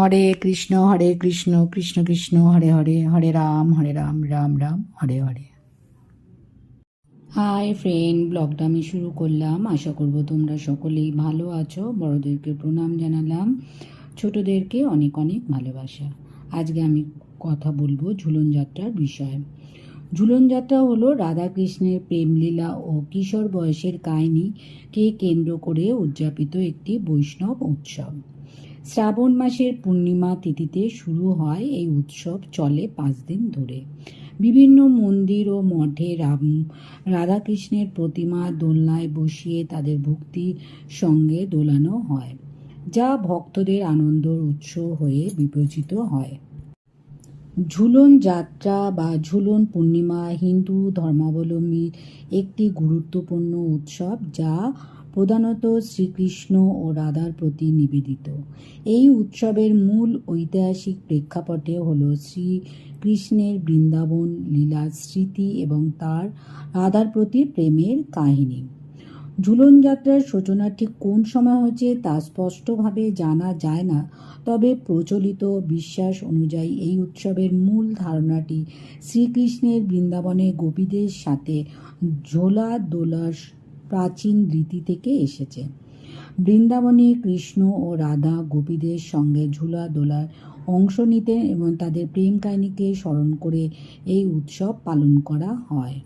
হরে Krishna Hare Krishna Krishna Krishna, Hare Hare Hare Ram Hare Ram Ram Ram, Hare Hare. Hi friend ব্লগটা আমি শুরু করলাম। আশা করব তোমরা সকলেই ভালো আছো। বড়দেরকে প্রণাম জানালাম। ছোটদেরকে অনেক অনেক ভালোবাসা। আজকে আমি কথা বলব ঝুলন যাত্রার বিষয়ে। ঝুলন যাত্রা হলো রাধাকৃষ্ণের প্রেমলীলা ও কিশোর বয়সের কাহিনীকে কেন্দ্র করে উদযাপিত একটি বৈষ্ণব উৎসব। শ্রাবণ মাসের পূর্ণিমা তিথিতে শুরু হয় এই উৎসব, চলে পাঁচ দিন ধরে। বিভিন্ন মন্দির ও মঠে রাম, রাধাকৃষ্ণের প্রতিমা দোলনায় বসিয়ে তাদের ভক্তির সঙ্গে দোলানো হয়, যা ভক্তদের আনন্দর উৎস হয়ে বিবেচিত হয়। ঝুলন যাত্রা বা ঝুলন পূর্ণিমা হিন্দু ধর্মাবলম্বীর একটি গুরুত্বপূর্ণ উৎসব, যা প্রধানত শ্রীকৃষ্ণ ও রাধার প্রতি নিবেদিত। এই উৎসবের মূল ঐতিহাসিক প্রেক্ষাপটে হল শ্রীকৃষ্ণের বৃন্দাবন লীলা স্মৃতি এবং তার রাধার প্রতি প্রেমের কাহিনী। ঝুলন যাত্রার সূচনা ঠিক কোন সময় হয়েছে তা স্পষ্টভাবে জানা যায় না, তবে প্রচলিত বিশ্বাস অনুযায়ী এই উৎসবের মূল ধারণাটি শ্রীকৃষ্ণের বৃন্দাবনে গোপীদের সাথে ঝোলা দোলার প্রাচীন রীতি থেকে এসেছে। বৃন্দাবনে কৃষ্ণ ও রাধা গোপীদের সঙ্গে ঝুলা দোলার অংশ নিতেন এবং তাদের প্রেম কাহিনীকে স্মরণ করে এই উৎসব পালন করা হয়।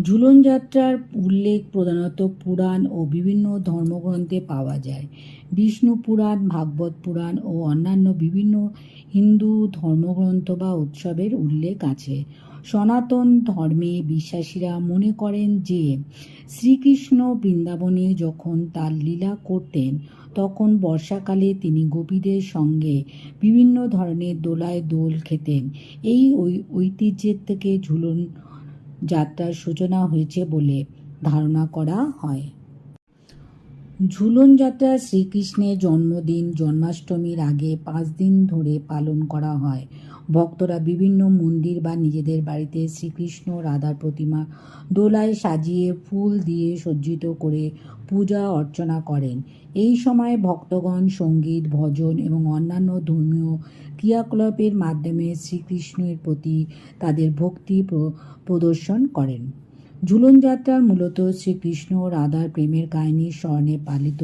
ঝুলন যাত্রার উল্লেখ প্রধানত পুরাণ ও বিভিন্ন ধর্মগ্রন্থে পাওয়া যায়। বিষ্ণু পুরাণ, ভাগবত পুরাণ ও অন্যান্য বিভিন্ন হিন্দু ধর্মগ্রন্থ বা উৎসবের উল্লেখ আছে। সনাতন ধর্মে বিশ্বাসীরা মনে করেন যে শ্রীকৃষ্ণ বৃন্দাবনে যখন তার লীলা করতেন, তখন বর্ষাকালে তিনি গোপীদের সঙ্গে বিভিন্ন ধরনের দোলায় দোল খেতেন। এই ঐতিহ্যের থেকে ঝুলন যাত্রার সূচনা হয়েছে বলে ধারণা করা হয়। ঝুলন যাত্রা শ্রীকৃষ্ণের জন্মদিন, জন্মাষ্টমীর আগে পাঁচ দিন ধরে পালন করা হয়। ভক্তরা বিভিন্ন মন্দির বা নিজেদের বাড়িতে শ্রীকৃষ্ণ রাধার প্রতিমা দোলায় সাজিয়ে ফুল দিয়ে সজ্জিত করে পূজা অর্চনা করেন। এই সময় ভক্তগণ সংগীত, ভজন এবং অন্যান্য ধর্মীয় ক্রিয়াকলাপের মাধ্যমে শ্রীকৃষ্ণের প্রতি তাদের ভক্তি প্র- প্রদর্শন করেন। ঝুলন যাত্রা মূলত শ্রীকৃষ্ণ ও রাধার প্রেমের কাহিনী স্মরণে পালিত।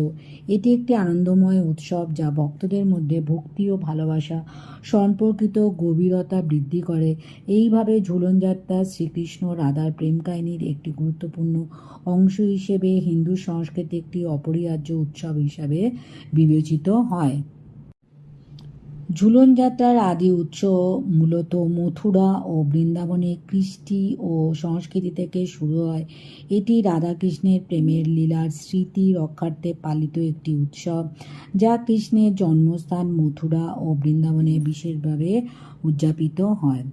এটি একটি আনন্দময় উৎসব যা ভক্তদের মধ্যে ভক্তি ও ভালোবাসা সম্পর্কিত গভীরতা বৃদ্ধি করে। এইভাবে ঝুলন যাত্রা শ্রীকৃষ্ণ রাধার প্রেম কাহিনীর একটি গুরুত্বপূর্ণ অংশ হিসেবে হিন্দু সংস্কৃতি একটি অপরিহার্য উৎসব হিসাবে বিবেচিত হয়। ঝুলন যাত্রার আদি উৎস মূলত মথুরা ও বৃন্দাবনে কৃষ্টি ও সংস্কৃতি থেকে শুরু হয়। এটি রাধাকৃষ্ণের প্রেমের লীলার স্মৃতি রক্ষার্থে পালিত একটি উৎসব, যা কৃষ্ণের জন্মস্থান মথুরা ও বৃন্দাবনে বিশেষভাবে উদযাপিত হয়।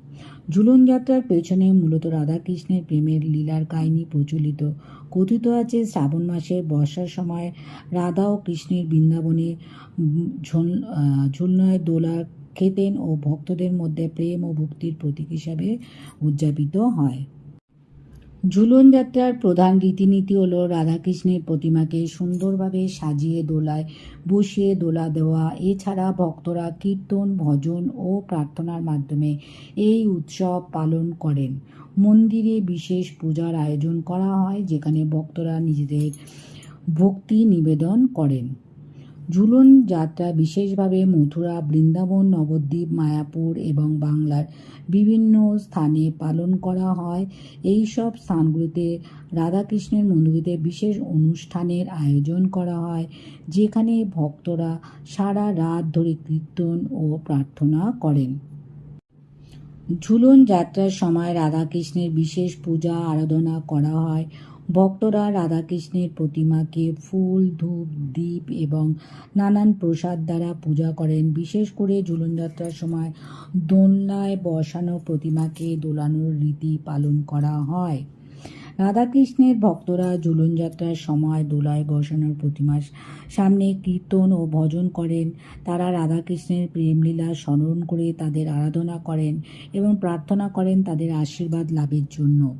ঝুলন যাত্রার পেছনে মূলত রাধাকৃষ্ণের প্রেমের লীলার কাহিনী প্রচলিত। কথিত আছে, শ্রাবণ মাসে বর্ষার সময় রাধা ও কৃষ্ণের বৃন্দাবনে ঝোল ঝুলনায় দোলা খেতেন ও ভক্তদের মধ্যে প্রেম ও ভক্তির প্রতীক হিসাবে উদযাপিত হয়। ঝুলন যাত্রার প্রধান রীতিনীতি হলো রাধাকৃষ্ণের প্রতিমাকে সুন্দরভাবে সাজিয়ে দোলায়, বসিয়ে দোলা দেওয়া। এছাড়া ভক্তরা কীর্তন, ভজন ও প্রার্থনার মাধ্যমে এই উৎসব পালন করেন। মন্দিরে বিশেষ পূজার আয়োজন করা হয়, যেখানে ভক্তরা নিজেদের ভক্তি নিবেদন করেন। ঝুলন যাত্রা বিশেষভাবে মথুরা, বৃন্দাবন, নবদ্বীপ, মায়াপুর এবং বাংলার বিভিন্ন স্থানে পালন করা হয়। এই সব স্থানগুলিতে রাধাকৃষ্ণের মন্দিরে বিশেষ অনুষ্ঠানের আয়োজন করা হয়, যেখানে ভক্তরা সারা রাত ধরে কীর্তন ও প্রার্থনা করেন। ঝুলন যাত্রার সময় রাধাকৃষ্ণের বিশেষ পূজা, আরাধনা করা হয়। ভক্তরা রাধাকৃষ্ণের প্রতিমাকে ফুল, ধূপ দ্বীপ এবং নানান প্রসাদ দ্বারা পূজা করেন। বিশেষ করে ঝুলন যাত্রার সময় দোলনায় বসানো প্রতিমাকে দোলানোর রীতি পালন করা হয়। রাধাকৃষ্ণের ভক্তরা ঝুলন যাত্রার সময় দোলায় বসানোর প্রতিমার সামনে কীর্তন ও ভজন করেন। তারা রাধাকৃষ্ণের প্রেমলীলা স্মরণ করে তাদের আরাধনা করেন এবং প্রার্থনা করেন তাদের আশীর্বাদ লাভের জন্য।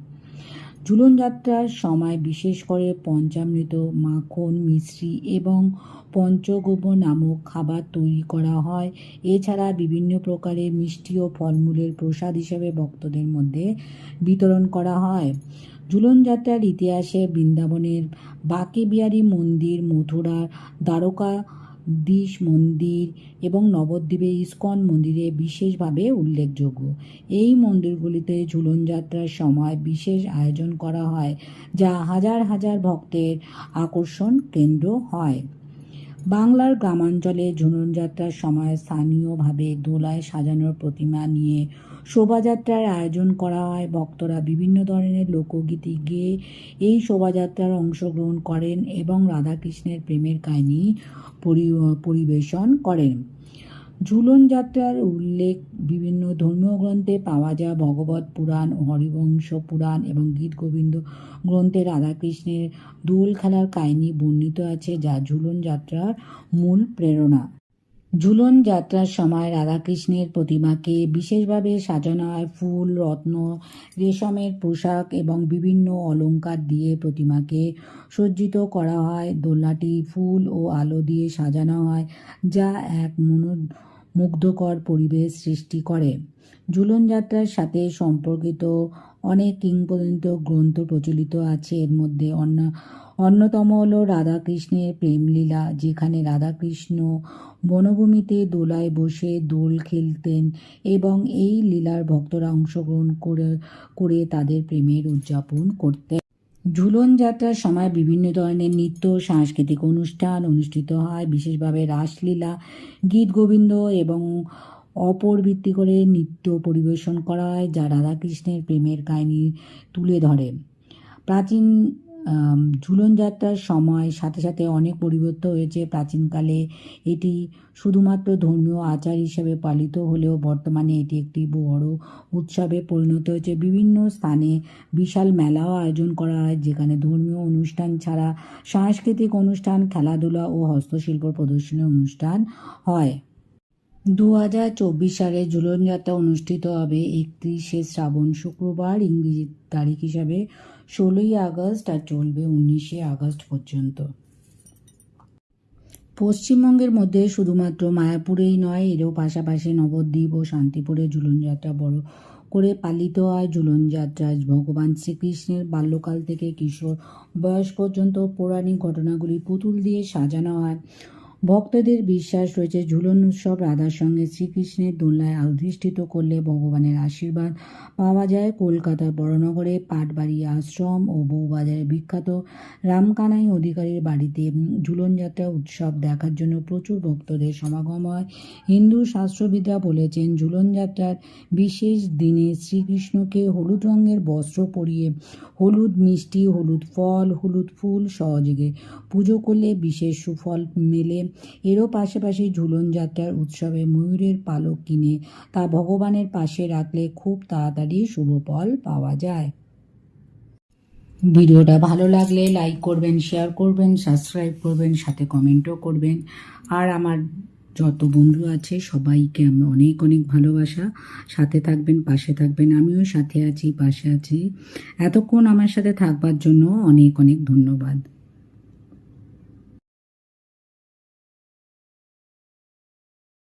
ঝুলন যাত্রার সময় বিশেষ করে পঞ্চামৃত, মাখন মিশ্রি এবং পঞ্চগব্য নামক খাবার তৈরি করা হয়। এছাড়া বিভিন্ন প্রকারের মিষ্টি ও ফলমূলের প্রসাদ হিসেবে ভক্তদের মধ্যে বিতরণ করা হয়। ঝুলন যাত্রার ইতিহাসে বৃন্দাবনের বাঁকে বিহারী মন্দির, মথুরার দ্বারকা দিশ মন্দির এবং নবদ্বীপে ইস্কন মন্দিরে বিশেষভাবে উল্লেখযোগ্য। এই মন্দিরগুলিতে ঝুলন যাত্রার সময় বিশেষ আয়োজন করা হয়, যা হাজার হাজার ভক্তের আকর্ষণ কেন্দ্র হয়। বাংলার গ্রামাঞ্চলে ঝুলন যাত্রার সময় স্থানীয়ভাবে দোলায় সাজানোর প্রতিমা নিয়ে শোভাযাত্রার আয়োজন করা হয়। ভক্তরা বিভিন্ন ধরনের লোকগীতি গেয়ে এই শোভাযাত্রার অংশগ্রহণ করেন এবং রাধাকৃষ্ণের প্রেমের কাহিনী পরি- পরিবেশন করেন। ঝুলন যাত্রার উল্লেখ বিভিন্ন ধর্মীয় গ্রন্থে পাওয়া যায়। ভগবত পুরাণ, হরিবংশ পুরাণ এবং গীত গোবিন্দ গ্রন্থে রাধাকৃষ্ণের দোল খেলার কাহিনী বর্ণিত আছে, যা ঝুলন যাত্রার মূল প্রেরণা। ঝুলন যাত্রার সময় রাধাকৃষ্ণের প্রতিমাকে বিশেষভাবে সাজানো হয় ফুল, রত্ন, রেশমের পোশাক এবং বিভিন্ন অলঙ্কার দিয়ে প্রতিমাকে সজ্জিত করা হয়। দোলনাটি ফুল ও আলো দিয়ে সাজানো হয়, যা এক মনোমুগ্ধকর পরিবেশ সৃষ্টি করে। ঝুলন যাত্রার সাথে সম্পর্কিত অনেক কিংবদন্ত গ্রন্থ প্রচলিত আছে। এর মধ্যে অন্য অন্যতম হলো রাধাকৃষ্ণের প্রেমলীলা, যেখানে রাধাকৃষ্ণ বনভূমিতে দোলায় বসে দোল খেলতেন এবং এই লীলার ভক্তরা অংশগ্রহণ করে করে তাদের প্রেমের উদযাপন করতেন। ঝুলন যাত্রার সময় বিভিন্ন ধরনের নৃত্য, সাংস্কৃতিক অনুষ্ঠান অনুষ্ঠিত হয়। বিশেষভাবে রাসলীলা, গীত গোবিন্দ এবং অপর ভিত্তি করে নৃত্য পরিবেশন করা হয়, যা রাধাকৃষ্ণের প্রেমের কাহিনী তুলে ধরে। প্রাচীন ঝুলন যাত্রার সময় সাথে সাথে অনেক পরিবর্তন হয়েছে। প্রাচীনকালে এটি শুধুমাত্র ধর্মীয় আচার হিসেবে পালিত হলেও বর্তমানে এটি একটি বড় উৎসবে পরিণত হয়েছে। বিভিন্ন স্থানে বিশাল মেলাও আয়োজন করা হয়, যেখানে ধর্মীয় অনুষ্ঠান ছাড়া সাংস্কৃতিক অনুষ্ঠান, খেলাধুলা ও হস্তশিল্প প্রদর্শনী অনুষ্ঠান হয়। দু হাজার চব্বিশ সালে ঝুলন যাত্রা অনুষ্ঠিত হবে। একত্রিশে শ্রাবণ শুক্রবার ইংরেজি তারিখ হিসাবে ষোলোই আগস্ট আর চলবে উনিশে আগস্ট পর্যন্ত। পশ্চিমবঙ্গের মধ্যে শুধুমাত্র মায়াপুরেই নয়, এরও পাশাপাশি নবদ্বীপ ও শান্তিপুরে ঝুলন যাত্রা বড় করে পালিত হয়। ঝুলন যাত্রা ভগবান শ্রীকৃষ্ণের বাল্যকাল থেকে কিশোর বয়স পর্যন্ত পৌরাণিক ঘটনাগুলি পুতুল দিয়ে সাজানো হয়। ভক্তদের বিশ্বাস রয়েছে, ঝুলন উৎসব রাধার সঙ্গে শ্রীকৃষ্ণের দোলনায় অধিষ্ঠিত করলে ভগবানের আশীর্বাদ পাওয়া যায়। কলকাতার বড়নগরে পাটবাড়ি আশ্রম ও বউবাজারে বিখ্যাত রামকানাই অধিকারীর বাড়িতে ঝুলন যাত্রা উৎসব দেখার জন্য প্রচুর ভক্তদের সমাগম হয়। হিন্দু শাস্ত্রবিদরা বলেছেন, ঝুলন যাত্রার বিশেষ দিনে শ্রীকৃষ্ণকে হলুদ রঙের বস্ত্র পরিয়ে হলুদ মিষ্টি, হলুদ ফল, হলুদ ফুল সহযোগে পুজো করলে বিশেষ সুফল মেলে। এরও পাশাপাশি ঝুলন যাত্রার উৎসবে ময়ূরের পালক কিনে তা ভগবানের পাশে রাখলে খুব তাড়াতাড়ি শুভ ফল পাওয়া যায়। ভিডিওটা ভালো লাগলে লাইক করবেন, শেয়ার করবেন, সাবস্ক্রাইব করবেন, সাথে কমেন্টও করবেন। আর আমার যত বন্ধু আছে, সবাইকে আমি অনেক অনেক ভালোবাসা। সাথে থাকবেন, পাশে থাকবেন, আমিও সাথে আছি, পাশে আছি। এতক্ষণ আমার সাথে থাকবার জন্য অনেক অনেক ধন্যবাদ।